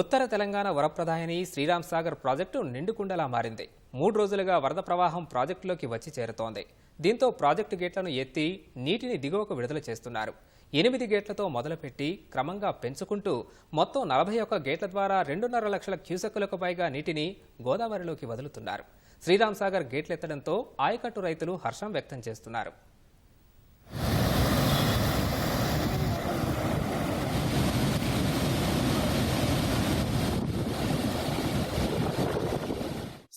ఉత్తర తెలంగాణ వరప్రదాయని శ్రీరామ్ సాగర్ ప్రాజెక్టు నిండుకుండలా మారింది. మూడు రోజులుగా వరద ప్రవాహం ప్రాజెక్టులోకి వచ్చి చేరుతోంది. దీంతో ప్రాజెక్టు గేట్లను ఎత్తి నీటిని దిగువకు విడుదల చేస్తున్నారు. ఎనిమిది గేట్లతో మొదలుపెట్టి క్రమంగా పెంచుకుంటూ మొత్తం నలభై ఒక్క గేట్ల ద్వారా రెండున్నర లక్షల క్యూసెక్కులకు పైగా నీటిని గోదావరిలోకి వదులుతున్నారు. శ్రీరామ్ సాగర్ గేట్లెత్తడంతో ఆయకట్టు రైతులు హర్షం వ్యక్తం చేస్తున్నారు.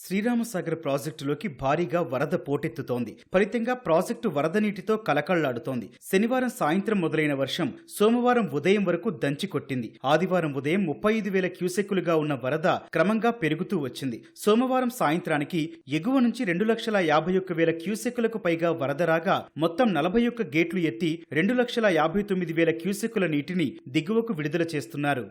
శ్రీరామసాగర్ ప్రాజెక్టులోకి భారీగా వరద పోటెత్తుతోంది. ఫలితంగా ప్రాజెక్టు వరద నీటితో కలకళ్ళాడుతోంది. శనివారం సాయంత్రం మొదలైన వర్షం సోమవారం ఉదయం వరకు దంచి కొట్టింది. ఆదివారం ఉదయం ముప్పై ఐదు వేల క్యూసెక్కులుగా ఉన్న వరద క్రమంగా పెరుగుతూ వచ్చింది. సోమవారం సాయంత్రానికి ఎగువ నుంచి రెండు లక్షల యాభై ఒక్క వేల క్యూసెక్కులకు పైగా వరద రాగా మొత్తం నలభై ఒక్క గేట్లు ఎత్తి రెండు లక్షల యాభై తొమ్మిది వేల క్యూసెక్కుల నీటిని దిగువకు విడుదల చేస్తున్నారు.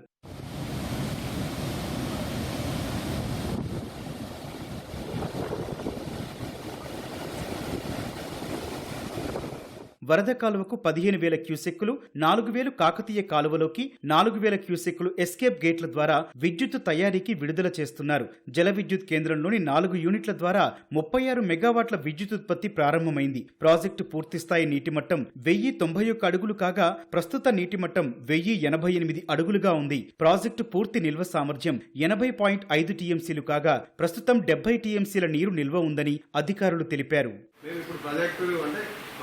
వరద కాలువకు పదిహేను వేల క్యూసెక్కులు నాలుగు వేలు కాకతీయ కాలువలోకి నాలుగు వేల క్యూసెక్కులు ఎస్కేప్ గేట్ల ద్వారా విద్యుత్ తయారీకి విడుదల చేస్తున్నారు. జల విద్యుత్ కేంద్రంలోని నాలుగు యూనిట్ల ద్వారా ముప్పై ఆరు మెగావాట్ల విద్యుత్ ఉత్పత్తి ప్రారంభమైంది. ప్రాజెక్టు పూర్తిస్థాయి నీటి మట్టం వెయ్యి తొంభై ఒక్క అడుగులు కాగా ప్రస్తుత నీటి మట్టం వెయ్యి ఎనభై ఎనిమిది అడుగులుగా ఉంది. ప్రాజెక్టు పూర్తి నిల్వ సామర్థ్యం ఎనభై పాయింట్ ఐదు టీఎంసీలు కాగా ప్రస్తుతం డెబ్బై టీఎంసీల నీరు నిల్వ ఉందని అధికారులు తెలిపారు.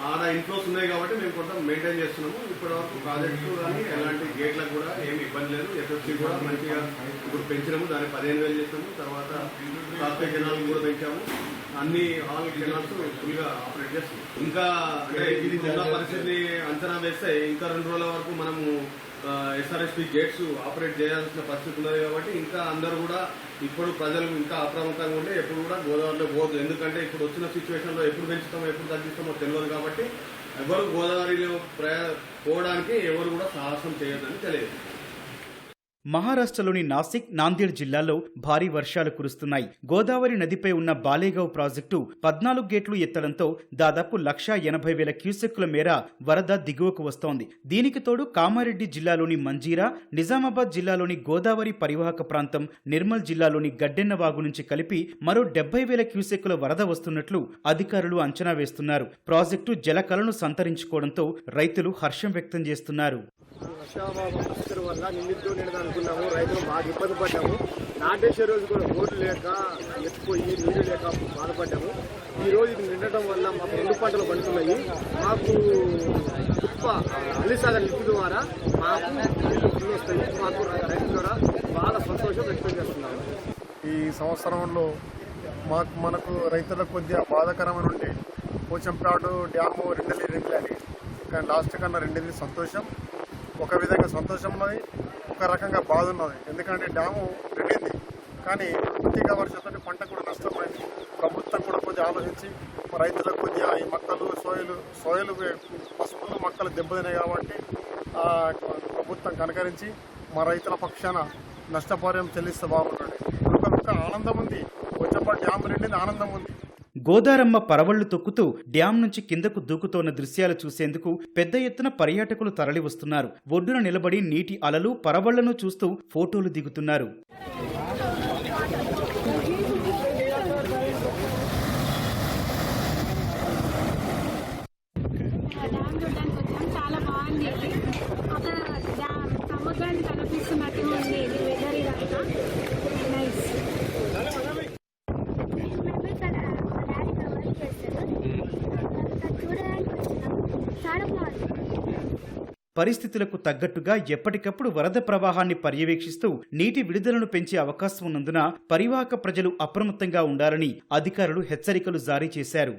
మేము ఆడ ఇన్ఫ్లోస్ ఉన్నాయి కాబట్టి మేము కొంత మెయింటైన్ చేస్తున్నాము. ఇప్పటి వరకు ప్రాజెక్టు కానీ ఎలాంటి గేట్లకు కూడా ఏమి ఇబ్బంది లేదు. ఎఫ్ఎఫ్సి కూడా మంచిగా ఇప్పుడు పెంచినాము. దాన్ని పదిహేను వేలు చేసాము తర్వాత సాఫ్ట్వేర్ కెనాల్ కూడా పెంచాము. అన్ని ఆల్ కెనాల్స్ ఫుల్గా ఆపరేట్ చేస్తున్నాం ఇంకా అంటే ఇది పరిస్థితిని అంచనా వేస్తే ఇంకా రెండు రోజుల వరకు మనము ఎస్ఆర్ఎస్పి గేట్స్ ఆపరేట్ చేయాల్సిన పరిస్థితి ఉన్నది కాబట్టి ఇంకా అందరూ కూడా ఇప్పుడు ప్రజలు ఇంకా అప్రమత్తంగా ఉంటే ఎప్పుడు కూడా గోదావరిలో పోదు. ఎందుకంటే ఇప్పుడు వచ్చిన సిచ్యువేషన్లో ఎప్పుడు పెంచుతామో ఎప్పుడు తగ్గిస్తామో తెలియదు కాబట్టి ఎవరు గోదావరిలో ప్రయా పోవడానికి ఎవరు కూడా సాహసం చేయొద్దని తెలియదు. మహారాష్ట్రలోని నాసిక్ నాందేడ్ జిల్లాల్లో భారీ వర్షాలు కురుస్తున్నాయి. గోదావరి నదిపై ఉన్న బాలేగావ్ ప్రాజెక్టు పద్నాలుగు గేట్లు ఎత్తడంతో దాదాపు లక్షా ఎనభై వేల క్యూసెక్కుల మేర వరద దిగువకు వస్తోంది. దీనికి తోడు కామారెడ్డి జిల్లాలోని మంజీరా నిజామాబాద్ జిల్లాలోని గోదావరి పరివాహక ప్రాంతం నిర్మల్ జిల్లాలోని గడ్డెన్న వాగు నుంచి కలిపి మరో డెబ్బై వేల క్యూసెక్కుల వరద వస్తున్నట్లు అధికారులు అంచనా వేస్తున్నారు. ప్రాజెక్టు జలకలను సంతరించుకోవడంతో రైతులు హర్షం వ్యక్తం చేస్తున్నారు. వర్షాభావం వల్ల నిందితో నిండదు అనుకున్నాము రైతులు బాగా ఇబ్బంది పడ్డాము. నాటేసే రోజు కూడా రోడ్లు లేక ఎత్తిపోయి నీళ్ళు లేక బాధపడ్డాము. ఈ రోజు ఇది నిండటం వల్ల మాకు రెండు పంటలు పండుతున్నాయి. మాకు కుప్ప అల్లిసాగర్ లిఫ్ట్ ద్వారా మాకు నీళ్ళు ఫుల్ వస్తాయి మాకు రైతు ద్వారా బాగా సంతోషం వ్యక్తం చేస్తున్నాము. ఈ సంవత్సరంలో మాకు మనకు రైతులకు కొద్దిగా బాధాకరమైన ఉండే పోచంపాడు డ్యాము రెండలి రెండలి కానీ లాస్ట్ కన్నా రెండింది సంతోషం. ఒక విధంగా సంతోషం ఉన్నది ఒక రకంగా బాధ ఉన్నది ఎందుకంటే డ్యాము రెండింది కానీ అతిగా వర్షంతో పంట కూడా నష్టపోయింది ప్రభుత్వం కూడా కొద్దిగా ఆలోచించి రైతులకు కొద్దిగా ఈ మొక్కలు సోయలు సోయలు పసుపులు మొక్కలు దెబ్బతినాయి కాబట్టి ప్రభుత్వం కనకరించి మా రైతుల పక్షాన నష్టపరిహారం చెల్లిస్తే బాగుంటుంది. ఒక ఆనందం ఉంది. కొంచెంపాటు డ్యామ్ నిండింది ఆనందం ఉంది. గోదారమ్మ పరవళ్ళు తొక్కుతూ డ్యాం నుంచి కిందకు దూకుతోన్న దృశ్యాలు చూసేందుకు పెద్ద ఎత్తున పర్యాటకులు తరలివస్తున్నారు. ఒడ్డున నిలబడి నీటి అలలు పరవళ్ళను చూస్తూ ఫోటోలు దిగుతున్నారు డ్యామ్ చూడడానికి వచ్చాం చాలా బాగుంది ఇది ఒక డ్యామ్ సముద్రాన్ని కనిపిస్తున్నట్టుగా ఉంది ఇది వెదర్ ఇదంతా నైస్ మేము ఇక్కడ మా డాడీ ఇక్కడ వర్క్ చేస్తారు అది చూడడానికి వచ్చినాం చాలా బాగుంది పరిస్థితులకు తగ్గట్టుగా ఎప్పటికప్పుడు వరద ప్రవాహాన్ని పర్యవేక్షిస్తూ నీటి విడుదలను పెంచే అవకాశం ఉన్నందున పరివాహక ప్రజలు అప్రమత్తంగా ఉండాలని అధికారులు హెచ్చరికలు జారీ చేశారు.